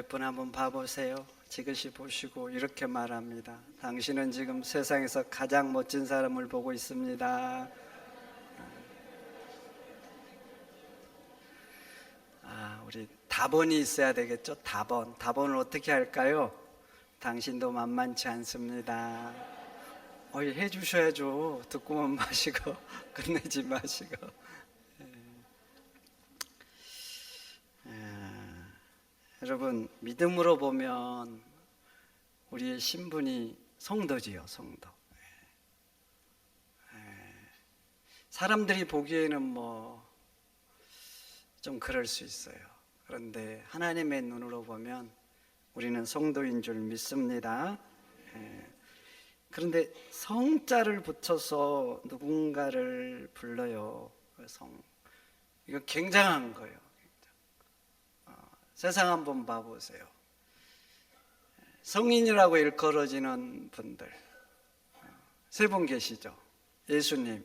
옆에 분 한번 봐보세요. 지그시 보시고 이렇게 말합니다. 당신은 지금 세상에서 가장 멋진 사람을 보고 있습니다. 아, 우리 답원이 있어야 되겠죠? 답원. 답원을 어떻게 할까요? 당신도 만만치 않습니다. 어, 해 주셔야죠. 듣고만 마시고 끝내지 마시고. 여러분 믿음으로 보면 우리의 신분이 성도지요, 성도. 예. 예. 사람들이 보기에는 뭐 좀 그럴 수 있어요. 그런데 하나님의 눈으로 보면 우리는 성도인 줄 믿습니다. 예. 그런데 성자를 붙여서 누군가를 불러요. 그 성. 이거 굉장한 거예요. 세상 한번 봐보세요. 성인이라고 일컬어지는 분들 세 분 계시죠. 예수님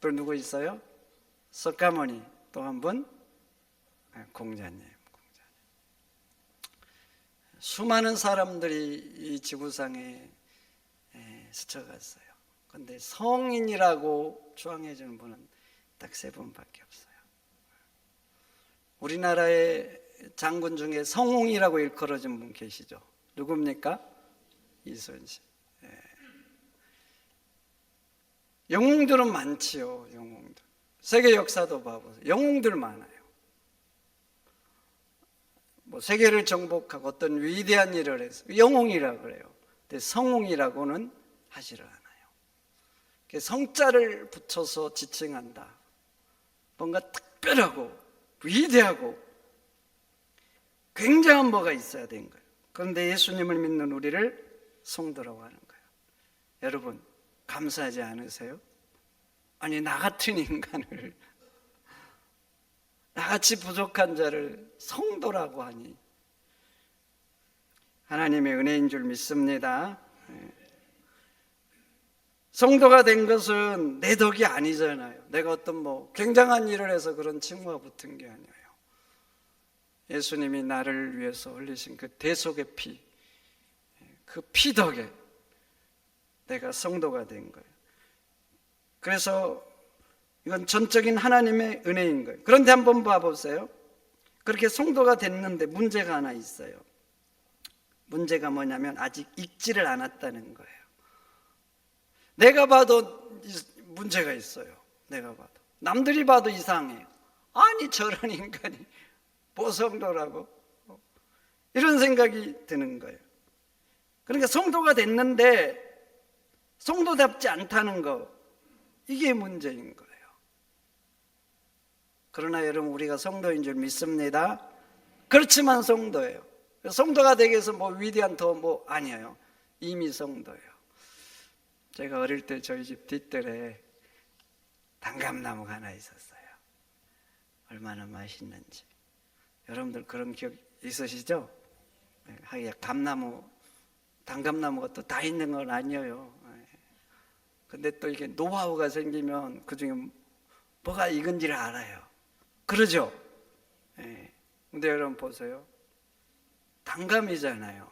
또 누구 있어요? 석가모니 또 한 분 공자님. 공자님. 수많은 사람들이 이 지구상에 에, 스쳐갔어요. 그런데 성인이라고 추앙해주는 분은 딱 세 분밖에 없어요. 우리나라의 장군 중에 성홍이라고 일컬어진 분 계시죠? 누굽니까? 이순신. 예. 영웅들은 많지요, 영웅들. 세계 역사도 봐보세요. 영웅들 많아요. 뭐 세계를 정복하고 어떤 위대한 일을 해서 영웅이라 그래요. 근데 성웅이라고는 하지를 않아요. 성자를 붙여서 지칭한다. 뭔가 특별하고 위대하고 굉장한 뭐가 있어야 되는 거예요. 그런데 예수님을 믿는 우리를 성도라고 하는 거예요. 여러분, 감사하지 않으세요? 아니, 나 같은 인간을, 나같이 부족한 자를 성도라고 하니, 하나님의 은혜인 줄 믿습니다. 예. 성도가 된 것은 내 덕이 아니잖아요. 내가 어떤 뭐 굉장한 일을 해서 그런 칭호가 붙은 게 아니에요. 예수님이 나를 위해서 흘리신 그 대속의 피, 그 피 덕에 내가 성도가 된 거예요. 그래서 이건 전적인 하나님의 은혜인 거예요. 그런데 한번 봐보세요. 그렇게 성도가 됐는데 문제가 하나 있어요. 문제가 뭐냐면 아직 읽지를 않았다는 거예요. 내가 봐도 문제가 있어요. 내가 봐도. 남들이 봐도 이상해요. 아니, 저런 인간이 보성도라고. 이런 생각이 드는 거예요. 그러니까 성도가 됐는데 성도답지 않다는 거, 이게 문제인 거예요. 그러나 여러분, 우리가 성도인 줄 믿습니다. 그렇지만 성도예요. 성도가 되기 위해서 뭐 위대한 더 뭐 아니에요. 이미 성도예요. 제가 어릴 때 저희 집 뒷뜰에 단감나무가 하나 있었어요. 얼마나 맛있는지. 여러분들 그런 기억 있으시죠? 네, 하기야 감나무, 단감나무가 또 다 있는 건 아니에요. 네. 근데 또 이게 노하우가 생기면 그 중에 뭐가 익은지를 알아요. 그러죠? 네. 근데 여러분 보세요. 단감이잖아요.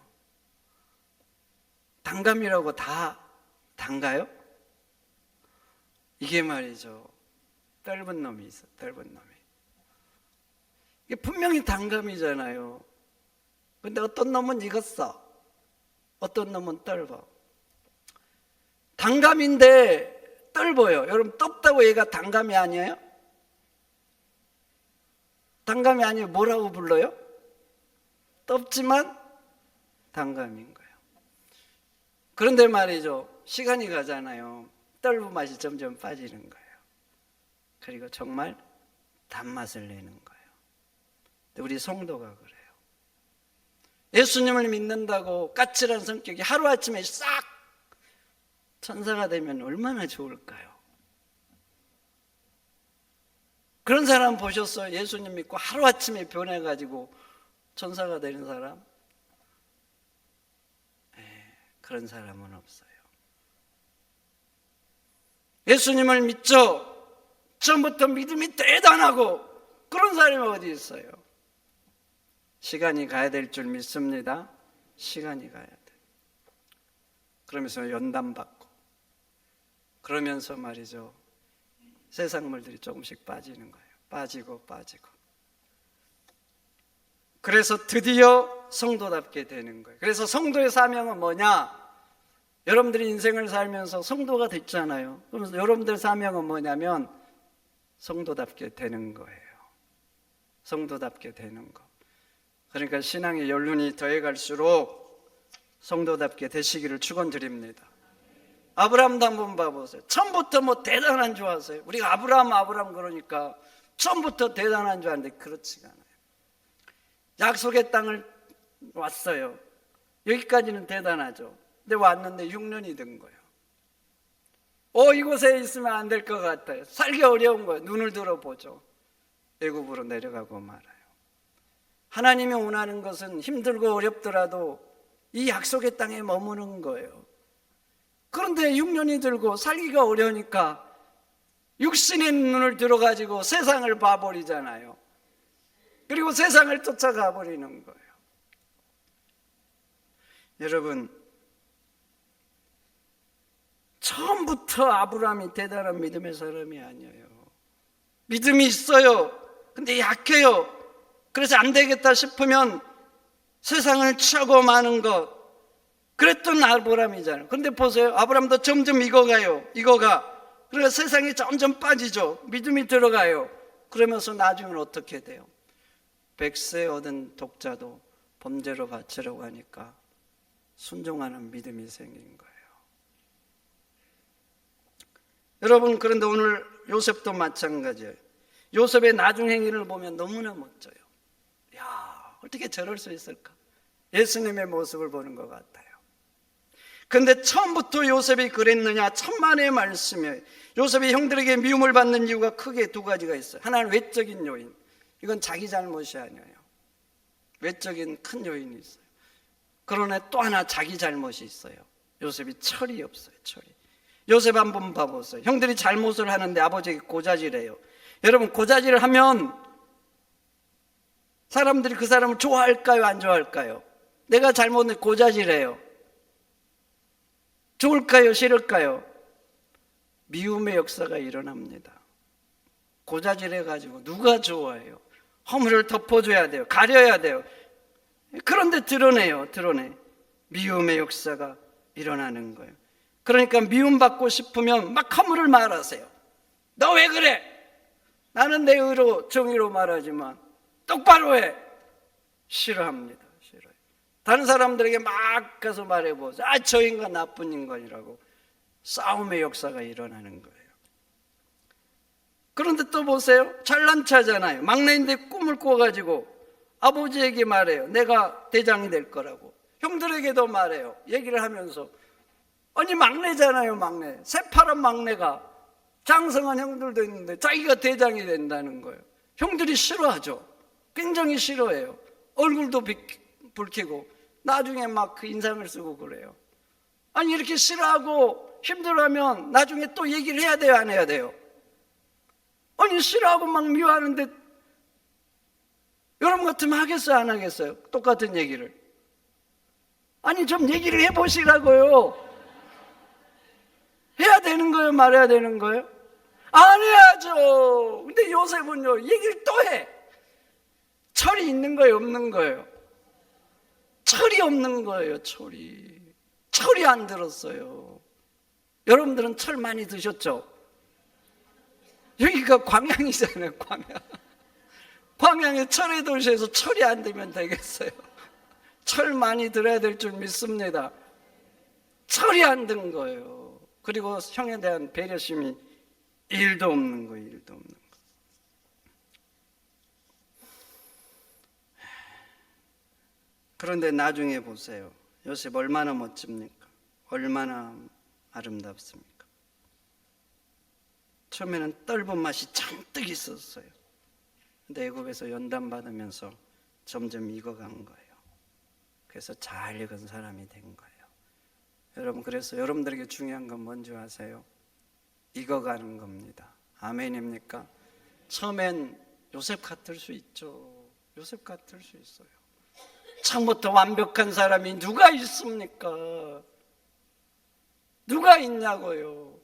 단감이라고 다 단가요? 이게 말이죠. 떫은 놈이 있어, 떫은 놈이. 이게 분명히 단감이잖아요. 근데 어떤 놈은 익었어. 어떤 놈은 떫어. 단감인데 떫어요. 여러분, 떴다고 얘가 단감이 아니에요? 단감이 아니에요. 뭐라고 불러요? 떴지만 단감인 거예요. 그런데 말이죠. 시간이 가잖아요. 떫은 맛이 점점 빠지는 거예요. 그리고 정말 단맛을 내는 거예요. 우리 성도가 그래요. 예수님을 믿는다고 까칠한 성격이 하루아침에 싹 천사가 되면 얼마나 좋을까요? 그런 사람 보셨어요? 예수님 믿고 하루아침에 변해가지고 천사가 되는 사람? 에, 그런 사람은 없어요. 예수님을 믿죠? 처음부터 믿음이 대단하고 그런 사람이 어디 있어요? 시간이 가야 될 줄 믿습니다. 시간이 가야 돼. 그러면서 연단 받고 그러면서 말이죠. 세상 물들이 조금씩 빠지는 거예요. 빠지고 빠지고. 그래서 드디어 성도답게 되는 거예요. 그래서 성도의 사명은 뭐냐? 여러분들이 인생을 살면서 성도가 됐잖아요. 그러면서 여러분들 사명은 뭐냐면 성도답게 되는 거예요. 성도답게 되는 거. 그러니까 신앙의 연륜이 더해갈수록 성도답게 되시기를 축원드립니다. 아브라함도 한번 봐보세요. 처음부터 뭐 대단한 줄 아세요? 우리가 아브라함 아브라함 그러니까 처음부터 대단한 줄 아는데 그렇지가 않아요. 약속의 땅을 왔어요. 여기까지는 대단하죠. 근데 왔는데 6년이 된 거예요. 어 이곳에 있으면 안 될 것 같아요. 살기 어려운 거예요. 눈을 들어보죠. 애굽으로 내려가고 말아요. 하나님이 원하는 것은 힘들고 어렵더라도 이 약속의 땅에 머무는 거예요. 그런데 6년이 들고 살기가 어려우니까 육신의 눈을 들어가지고 세상을 봐버리잖아요. 그리고 세상을 쫓아가 버리는 거예요. 여러분, 처음부터 아브라함이 대단한 믿음의 사람이 아니에요. 믿음이 있어요. 근데 약해요. 그래서 안 되겠다 싶으면 세상을 치고 마는 것. 그랬던 아브라함이잖아요. 근데 보세요. 아브라함도 점점 익어가요. 익어가. 그래서 세상이 점점 빠지죠. 믿음이 들어가요. 그러면서 나중에는 어떻게 돼요? 백세 얻은 독자도 범죄로 바치려고 하니까 순종하는 믿음이 생긴 거예요. 여러분, 그런데 오늘 요셉도 마찬가지예요. 요셉의 나중 행위를 보면 너무나 멋져요. 야, 어떻게 저럴 수 있을까? 예수님의 모습을 보는 것 같아요. 근데 처음부터 요셉이 그랬느냐? 천만의 말씀이에요. 요셉이 형들에게 미움을 받는 이유가 크게 두 가지가 있어요. 하나는 외적인 요인. 이건 자기 잘못이 아니에요. 외적인 큰 요인이 있어요. 그러나 또 하나 자기 잘못이 있어요. 요셉이 철이 없어요. 철이. 요셉 한번 봐보세요. 형들이 잘못을 하는데 아버지에게 고자질해요. 여러분 고자질을 하면 사람들이 그 사람을 좋아할까요? 안 좋아할까요? 내가 잘못을 고자질해요. 좋을까요? 싫을까요? 미움의 역사가 일어납니다. 고자질해가지고 누가 좋아해요? 허물을 덮어줘야 돼요. 가려야 돼요. 그런데 드러내요. 드러내. 미움의 역사가 일어나는 거예요. 그러니까 미움받고 싶으면 막 허물을 말하세요. 너 왜 그래? 나는 내 의로 정의로 말하지만 똑바로 해. 싫어합니다. 싫어요. 다른 사람들에게 막 가서 말해보세요. 아, 저 인간 나쁜 인간이라고. 싸움의 역사가 일어나는 거예요. 그런데 또 보세요. 잘난 차잖아요. 막내인데 꿈을 꿔가지고 아버지에게 말해요. 내가 대장이 될 거라고. 형들에게도 말해요. 얘기를 하면서. 아니, 막내잖아요, 막내. 새파란 막내가 장성한 형들도 있는데 자기가 대장이 된다는 거예요. 형들이 싫어하죠. 굉장히 싫어해요. 얼굴도 붉히고 나중에 막 그 인상을 쓰고 그래요. 아니, 이렇게 싫어하고 힘들어하면 나중에 또 얘기를 해야 돼요, 안 해야 돼요? 아니 싫어하고 막 미워하는데 여러분 같으면 하겠어요 안 하겠어요? 똑같은 얘기를 아니 좀 얘기를 해보시라고요 해야 되는 거예요 말해야 되는 거예요? 안 해야죠 근데 요셉은요 얘기를 또 해 철이 있는 거예요 없는 거예요? 철이 없는 거예요 철이 철이 안 들었어요 여러분들은 철 많이 드셨죠? 여기가 광양이잖아요, 광양. 광양의 철의 도시에서 철이 안 되면 되겠어요. 철 많이 들어야 될 줄 믿습니다. 철이 안 든 거예요. 그리고 형에 대한 배려심이 일도 없는 거예요, 일도 없는 거. 그런데 나중에 보세요. 요셉 얼마나 멋집니까? 얼마나 아름답습니까? 처음에는 떫은 맛이 잔뜩 있었어요. 근데 애굽에서 연단 받으면서 점점 익어간 거예요. 그래서 잘 익은 사람이 된 거예요. 여러분 그래서 여러분들에게 중요한 건 뭔지 아세요? 익어가는 겁니다. 아멘입니까? 처음엔 요셉 같을 수 있죠. 요셉 같을 수 있어요. 처음부터 완벽한 사람이 누가 있습니까? 누가 있냐고요.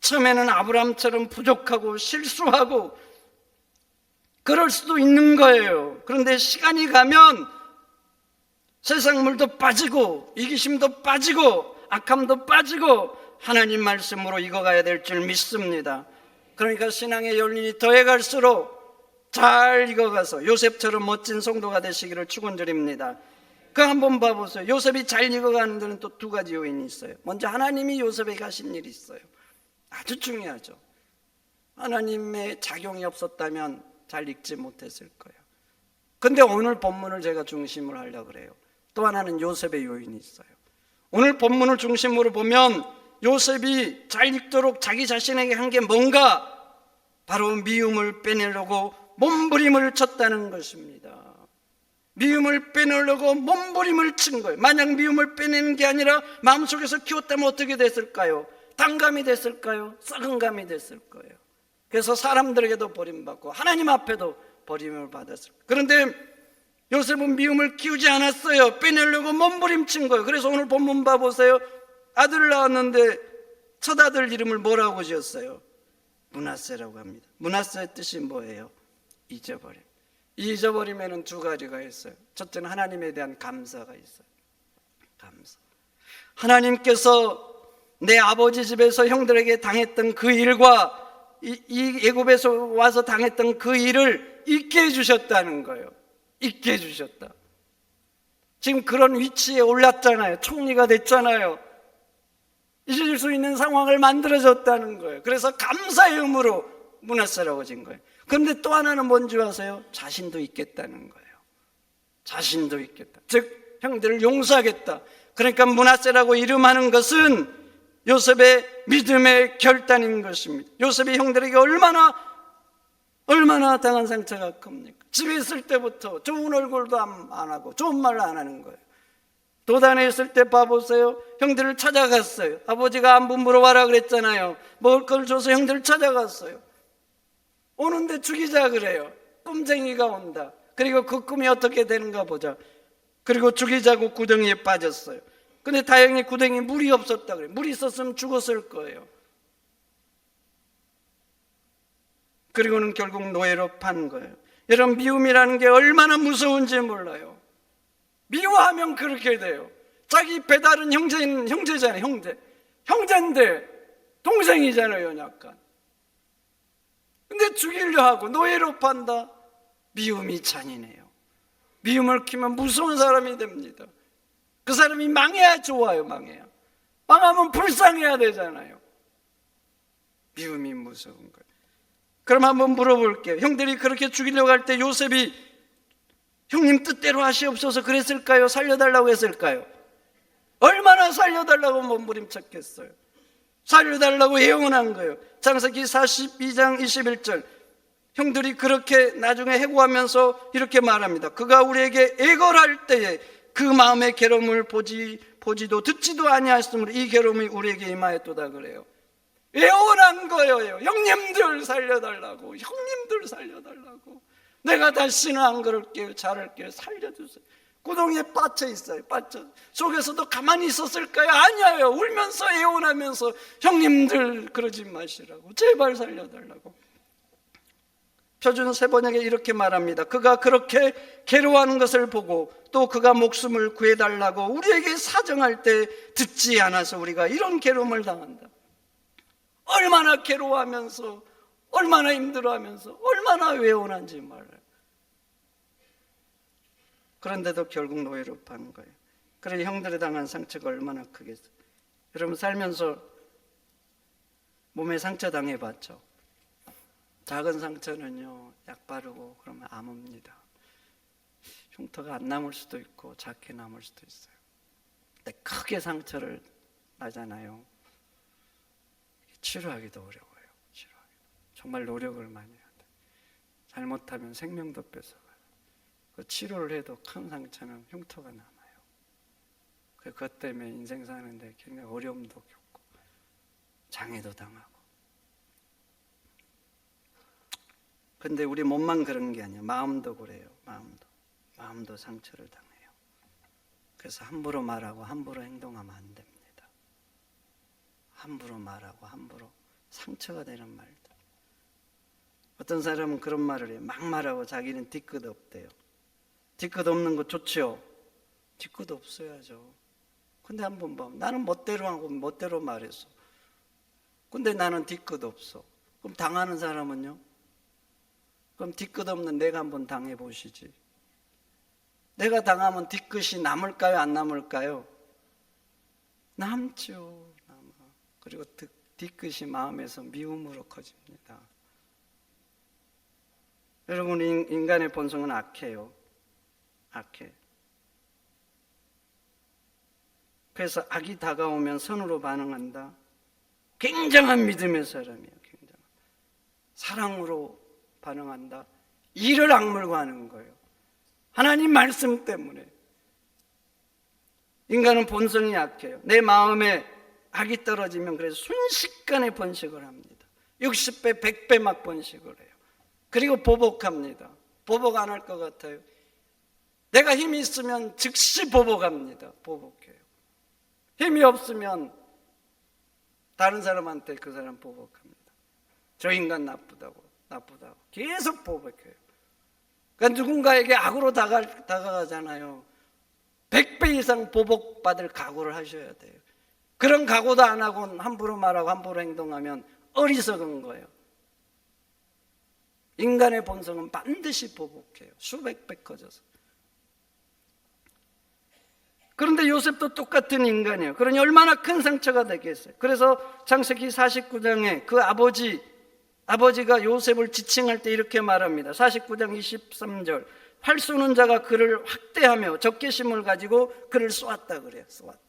처음에는 아브라함처럼 부족하고 실수하고 그럴 수도 있는 거예요. 그런데 시간이 가면 세상 물도 빠지고 이기심도 빠지고 악함도 빠지고 하나님 말씀으로 익어가야 될 줄 믿습니다. 그러니까 신앙의 연륜이 더해갈수록 잘 익어가서 요셉처럼 멋진 성도가 되시기를 축원드립니다. 그 한번 봐보세요. 요셉이 잘 익어가는 데는 또 두 가지 요인이 있어요. 먼저 하나님이 요셉에게 하신 일이 있어요. 아주 중요하죠. 하나님의 작용이 없었다면 잘 읽지 못했을 거예요. 근데 오늘 본문을 제가 중심으로 하려고 그래요. 또 하나는 요셉의 요인이 있어요. 오늘 본문을 중심으로 보면 요셉이 잘 읽도록 자기 자신에게 한 게 뭔가 바로 미움을 빼내려고 몸부림을 쳤다는 것입니다. 미움을 빼내려고 몸부림을 친 거예요. 만약 미움을 빼내는 게 아니라 마음속에서 키웠다면 어떻게 됐을까요? 단감이 됐을까요? 썩은 감이 됐을 거예요. 그래서 사람들에게도 버림받고 하나님 앞에도 버림을 받았을 거예요. 그런데 요셉은 미움을 키우지 않았어요. 빼내려고 몸부림친 거예요. 그래서 오늘 본문 봐보세요. 아들을 낳았는데 첫 아들 이름을 뭐라고 지었어요? 문하세라고 합니다. 문하세의 뜻이 뭐예요? 잊어버림. 잊어버리면은 두 가지가 있어요. 첫째는 하나님에 대한 감사가 있어요. 감사. 하나님께서 내 아버지 집에서 형들에게 당했던 그 일과 이, 이 애굽에서 와서 당했던 그 일을 잊게 해주셨다는 거예요. 잊게 해주셨다. 지금 그런 위치에 올랐잖아요. 총리가 됐잖아요. 잊을 수 있는 상황을 만들어줬다는 거예요. 그래서 감사의 의무로 문화세라고 진 거예요. 그런데 또 하나는 뭔지 아세요? 자신도 있겠다는 거예요. 자신도 있겠다. 즉, 형들을 용서하겠다. 그러니까 문화세라고 이름하는 것은 요셉의 믿음의 결단인 것입니다. 요셉이 형들에게 얼마나 얼마나 당한 상처가 큽니까? 집에 있을 때부터 좋은 얼굴도 안, 안 하고 좋은 말을 안 하는 거예요. 도단에 있을 때 봐보세요. 형들을 찾아갔어요. 아버지가 안부 물어봐라 그랬잖아요. 먹을 걸 줘서 형들을 찾아갔어요. 오는데 죽이자 그래요. 꿈쟁이가 온다. 그리고 그 꿈이 어떻게 되는가 보자. 그리고 죽이자고 구덩이에 빠졌어요. 근데 다행히 구덩이에 물이 없었다 그래요. 물이 있었으면 죽었을 거예요. 그리고는 결국 노예로 판 거예요. 여러분 미움이라는 게 얼마나 무서운지 몰라요. 미워하면 그렇게 돼요. 자기 배달은 형제인 형제잖아요, 형제. 형제인데 동생이잖아요, 약간. 근데 죽이려 하고 노예로 판다. 미움이 잔인해요. 미움을 키면 무서운 사람이 됩니다. 그 사람이 망해야 좋아요, 망해야. 망하면 불쌍해야 되잖아요. 미움이 무서운 거예요. 그럼 한번 물어볼게요. 형들이 그렇게 죽이려고 할 때 요셉이 형님 뜻대로 하시옵소서 그랬을까요? 살려달라고 했을까요? 얼마나 살려달라고 몸부림쳤겠어요. 살려달라고 예언한 거예요. 창세기 42장 21절. 형들이 그렇게 나중에 해고하면서 이렇게 말합니다. 그가 우리에게 애걸할 때에 그 마음의 괴로움을 보지 보지도 듣지도 아니하였으므로 이 괴로움이 우리에게 임하였도다 그래요. 예언한 거예요. 형님들 살려달라고. 형님들 살려달라고. 내가 다시는 안 그럴게요. 잘할게요. 살려주세요. 구덩이에 빠져 있어요. 빠져. 속에서도 가만히 있었을까요? 아니에요. 울면서 애원하면서 형님들 그러지 마시라고. 제발 살려달라고. 표준 세 번역에 이렇게 말합니다. 그가 그렇게 괴로워하는 것을 보고 또 그가 목숨을 구해달라고 우리에게 사정할 때 듣지 않아서 우리가 이런 괴로움을 당한다. 얼마나 괴로워하면서 얼마나 힘들어하면서 얼마나 외원한지 말을. 그런데도 결국 노예로 판 거예요. 그래 형들에 당한 상처가 얼마나 크겠어요. 여러분 살면서 몸에 상처 당해봤죠. 작은 상처는요 약 바르고 그러면 아뭅니다. 흉터가 안 남을 수도 있고 작게 남을 수도 있어요. 근데 크게 상처를 나잖아요. 치료하기도 어려워요. 치료하기. 정말 노력을 많이 해야 돼. 잘못하면 생명도 뺏어가요. 그 치료를 해도 큰 상처는 흉터가 남아요. 그 그것 때문에 인생 사는데 굉장히 어려움도 겪고 장애도 당하고. 근데 우리 몸만 그런 게 아니야. 마음도 그래요. 마음도. 마음도 상처를 당해요. 그래서 함부로 말하고 함부로 행동하면 안 됩니다. 함부로 말하고 함부로 상처가 되는 말들. 어떤 사람은 그런 말을 해요. 막 말하고 자기는 뒤끝 없대요. 뒤끝 없는 거 좋죠. 뒤끝 없어야죠. 근데 한번 봐. 나는 멋대로 하고 멋대로 말했어. 근데 나는 뒤끝 없어. 그럼 당하는 사람은요? 그럼 뒤끝 없는 내가 한번 당해 보시지. 내가 당하면 뒤끝이 남을까요? 안 남을까요? 남죠. 그리고 뒤- 뒤끝이 마음에서 미움으로 커집니다. 여러분 인- 인간의 본성은 악해요. 악해. 그래서 악이 다가오면 선으로 반응한다. 굉장한 믿음의 사람이에요. 굉장한. 사랑으로 반응한다. 이를 악물고 하는 거예요. 하나님 말씀 때문에. 인간은 본성이 약해요. 내 마음에 악이 떨어지면 그래서 순식간에 번식을 합니다. 60배, 100배 막 번식을 해요. 그리고 보복합니다. 보복 안 할 것 같아요. 내가 힘이 있으면 즉시 보복합니다. 보복해요. 힘이 없으면 다른 사람한테 그 사람 보복합니다. 저 인간 나쁘다고, 나쁘다고. 계속 보복해요. 그러니까 누군가에게 악으로 다가, 다가가잖아요. 100배 이상 보복받을 각오를 하셔야 돼요. 그런 각오도 안 하고 함부로 말하고 함부로 행동하면 어리석은 거예요. 인간의 본성은 반드시 보복해요. 수백 배 커져서. 그런데 요셉도 똑같은 인간이에요. 그러니 얼마나 큰 상처가 되겠어요. 그래서 창세기 49장에 그 아버지, 아버지가 요셉을 지칭할 때 이렇게 말합니다. 49장 23절. 활 쏘는 자가 그를 확대하며 적개심을 가지고 그를 쏘았다 그래요. 쏘았다.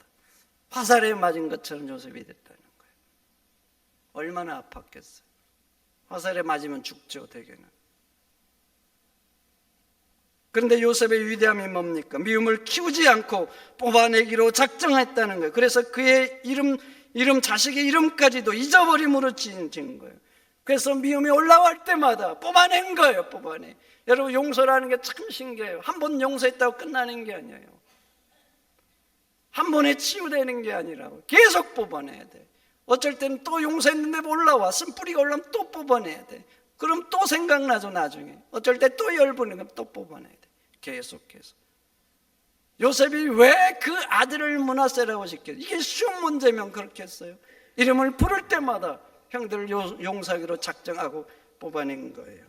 화살에 맞은 것처럼 요셉이 됐다는 거예요. 얼마나 아팠겠어요. 화살에 맞으면 죽죠, 대개는. 그런데 요셉의 위대함이 뭡니까? 미움을 키우지 않고 뽑아내기로 작정했다는 거예요. 그래서 그의 이름, 이름, 자식의 이름까지도 잊어버림으로 지은 거예요. 그래서 미움이 올라갈 때마다 뽑아낸 거예요, 뽑아내. 여러분, 용서라는 게 참 신기해요. 한 번 용서했다고 끝나는 게 아니에요. 한 번에 치유되는 게 아니라고. 계속 뽑아내야 돼. 어쩔 때는 또 용서했는데 올라와. 쓴뿌리가 올라오면 또 뽑아내야 돼. 그럼 또 생각나죠, 나중에. 어쩔 때 또 열분이면 또 뽑아내야 돼. 계속해서. 요셉이 왜 그 아들을 문하세라고 시켰어요? 이게 쉬운 문제면 그렇게 했어요. 이름을 부를 때마다 형들을 요- 용서하기로 작정하고 뽑아낸 거예요.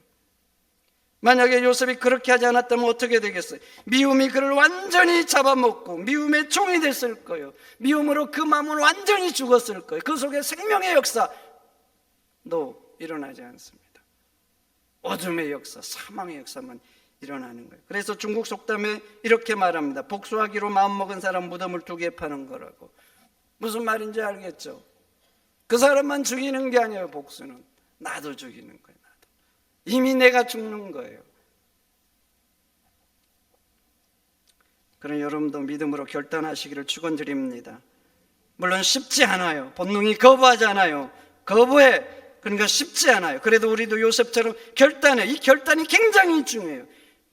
만약에 요셉이 그렇게 하지 않았다면 어떻게 되겠어요? 미움이 그를 완전히 잡아먹고 미움의 종이 됐을 거예요. 미움으로 그 마음은 완전히 죽었을 거예요. 그 속에 생명의 역사도 일어나지 않습니다. 어둠의 역사, 사망의 역사만 일어나는 거예요. 그래서 중국 속담에 이렇게 말합니다. 복수하기로 마음먹은 사람 무덤을 두 개 파는 거라고. 무슨 말인지 알겠죠? 그 사람만 죽이는 게 아니에요, 복수는. 나도 죽이는 거예요. 이미 내가 죽는 거예요. 그럼 여러분도 믿음으로 결단하시기를 축원드립니다. 물론 쉽지 않아요. 본능이 거부하지 않아요. 거부해. 그러니까 쉽지 않아요. 그래도 우리도 요셉처럼 결단해. 이 결단이 굉장히 중요해요.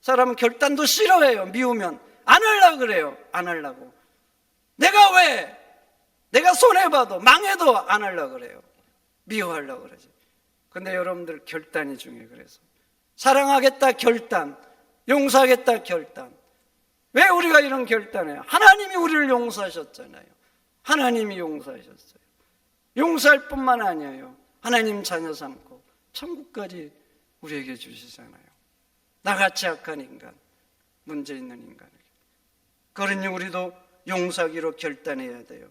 사람은 결단도 싫어해요. 미우면 안 하려고 그래요. 안 하려고. 내가 왜? 내가 손해 봐도 망해도 안 하려고 그래요. 미워하려고 그러지. 근데 여러분들 결단이 중요해요. 그래서 사랑하겠다 결단, 용서하겠다 결단. 왜 우리가 이런 결단해요? 하나님이 우리를 용서하셨잖아요. 하나님이 용서하셨어요. 용서할 뿐만 아니에요. 하나님 자녀 삼고 천국까지 우리에게 주시잖아요. 나같이 악한 인간, 문제 있는 인간에게. 그러니 우리도 용서하기로 결단해야 돼요.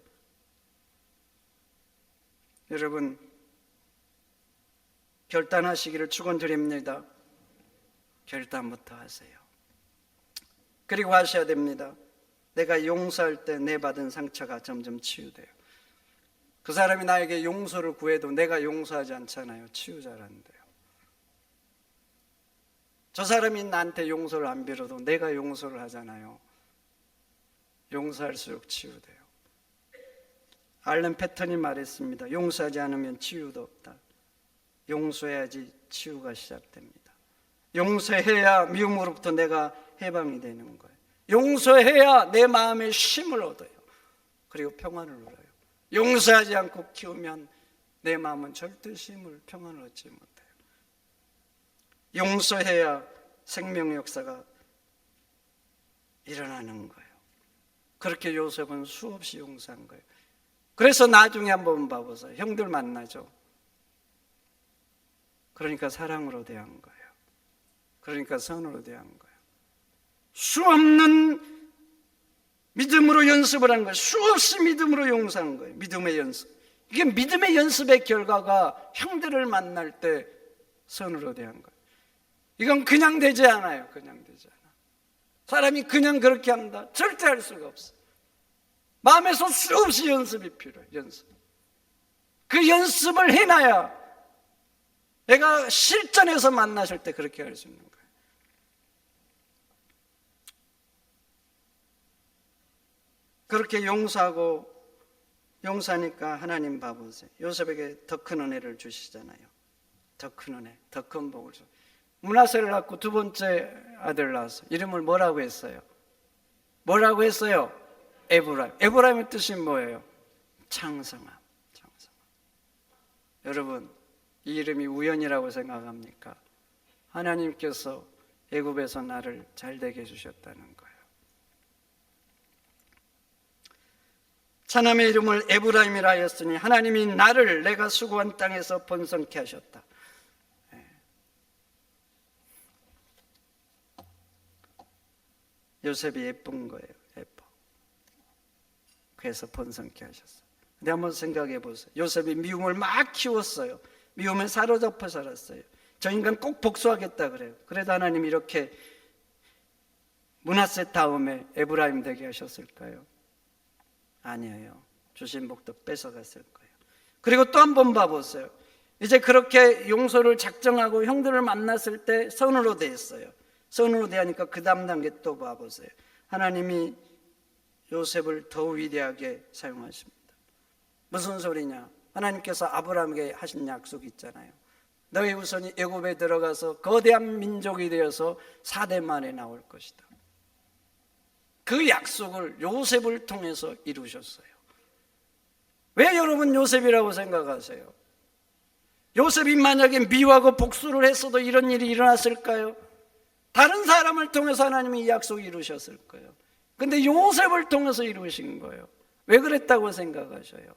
여러분, 결단하시기를 축원드립니다. 결단부터 하세요. 그리고 하셔야 됩니다. 내가 용서할 때 내 받은 상처가 점점 치유돼요. 그 사람이 나에게 용서를 구해도 내가 용서하지 않잖아요. 치유자라는데요. 저 사람이 나한테 용서를 안 빌어도 내가 용서를 하잖아요. 용서할수록 치유돼요. 알렌 패턴이 말했습니다. 용서하지 않으면 치유도 없다. 용서해야지 치유가 시작됩니다. 용서해야 미움으로부터 내가 해방이 되는 거예요. 용서해야 내 마음에 쉼을 얻어요. 그리고 평안을 얻어요. 용서하지 않고 키우면 내 마음은 절대 쉼을 평안을 얻지 못해요. 용서해야 생명의 역사가 일어나는 거예요. 그렇게 요셉은 수없이 용서한 거예요. 그래서 나중에 한번 봐보세요. 형들 만나죠. 그러니까 사랑으로 대한 거예요. 그러니까 선으로 대한 거예요. 수없는 믿음으로 연습을 한 거예요. 수없이 믿음으로 용서한 거예요. 믿음의 연습. 이게 믿음의 연습의 결과가 형들을 만날 때 선으로 대한 거예요. 이건 그냥 되지 않아요. 그냥 되지 않아. 사람이 그냥 그렇게 한다. 절대 할 수가 없어. 마음에서 수없이 연습이 필요해. 연습. 그 연습을 해놔야 내가 실전에서 만나실 때 그렇게 할 수 있는 거예요. 그렇게 용서하고 용서하니까 하나님 봐보세요. 요셉에게 더 큰 은혜를 주시잖아요. 더 큰 은혜, 더 큰 복을 주. 문하세를 낳고 두 번째 아들 낳았어. 이름을 뭐라고 했어요? 뭐라고 했어요? 에브라임. 에브라임의 뜻이 뭐예요? 창성함. 창성함. 여러분, 이 이름이 우연이라고 생각합니까? 하나님께서 애굽에서 나를 잘 되게 해 주셨다는 거예요. 차남의 이름을 에브라임이라 하였으니 하나님이 나를 내가 수고한 땅에서 번성케 하셨다. 예. 요셉이 예쁜 거예요. 예뻐. 그래서 번성케 하셨어요. 근데 한번 생각해 보세요. 요셉이 미움을 막 키웠어요. 미움에 사로잡혀 살았어요. 저 인간 꼭 복수하겠다 그래요. 그래도 하나님 이렇게 문하세 다음에 에브라임 되게 하셨을까요? 아니에요. 주신 복도 뺏어갔을 거예요. 그리고 또 한 번 봐보세요. 이제 그렇게 용서를 작정하고 형들을 만났을 때 선으로 대했어요. 선으로 대하니까 그 다음 단계 또 봐보세요. 하나님이 요셉을 더 위대하게 사용하십니다. 무슨 소리냐? 하나님께서 아브라함에게 하신 약속이 있잖아요. 너희 우선이 애굽에 들어가서 거대한 민족이 되어서 4대 만에 나올 것이다. 그 약속을 요셉을 통해서 이루셨어요. 왜 여러분 요셉이라고 생각하세요? 요셉이 만약에 미워하고 복수를 했어도 이런 일이 일어났을까요? 다른 사람을 통해서 하나님이 이 약속을 이루셨을 거예요. 근데 요셉을 통해서 이루신 거예요. 왜 그랬다고 생각하셔요?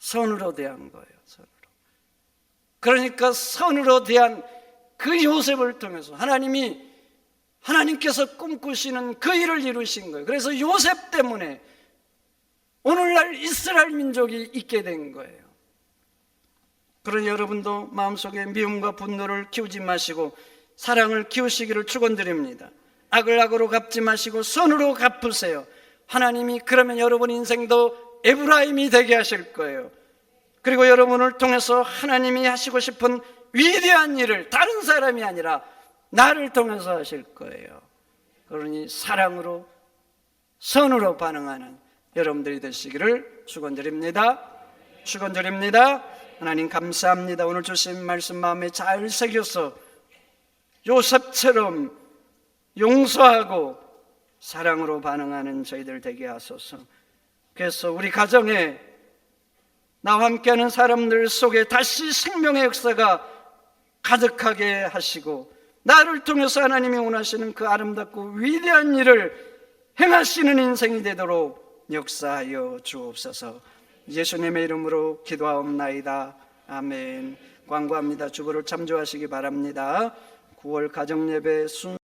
선으로 대한 거예요. 선으로. 그러니까 선으로 대한 그 요셉을 통해서 하나님이 하나님께서 꿈꾸시는 그 일을 이루신 거예요. 그래서 요셉 때문에 오늘날 이스라엘 민족이 있게 된 거예요. 그러니 여러분도 마음속에 미움과 분노를 키우지 마시고 사랑을 키우시기를 축원드립니다. 악을 악으로 갚지 마시고 선으로 갚으세요. 하나님이 그러면 여러분 인생도 에브라임이 되게 하실 거예요. 그리고 여러분을 통해서 하나님이 하시고 싶은 위대한 일을 다른 사람이 아니라 나를 통해서 하실 거예요. 그러니 사랑으로 선으로 반응하는 여러분들이 되시기를 축원드립니다. 축원드립니다. 하나님 감사합니다. 오늘 주신 말씀 마음에 잘 새겨서 요셉처럼 용서하고 사랑으로 반응하는 저희들 되게 하소서. 그래서 우리 가정에 나와 함께하는 사람들 속에 다시 생명의 역사가 가득하게 하시고 나를 통해서 하나님이 원하시는 그 아름답고 위대한 일을 행하시는 인생이 되도록 역사하여 주옵소서. 예수님의 이름으로 기도하옵나이다. 아멘. 광고합니다. 주보를 참조하시기 바랍니다. 9월 가정예배 순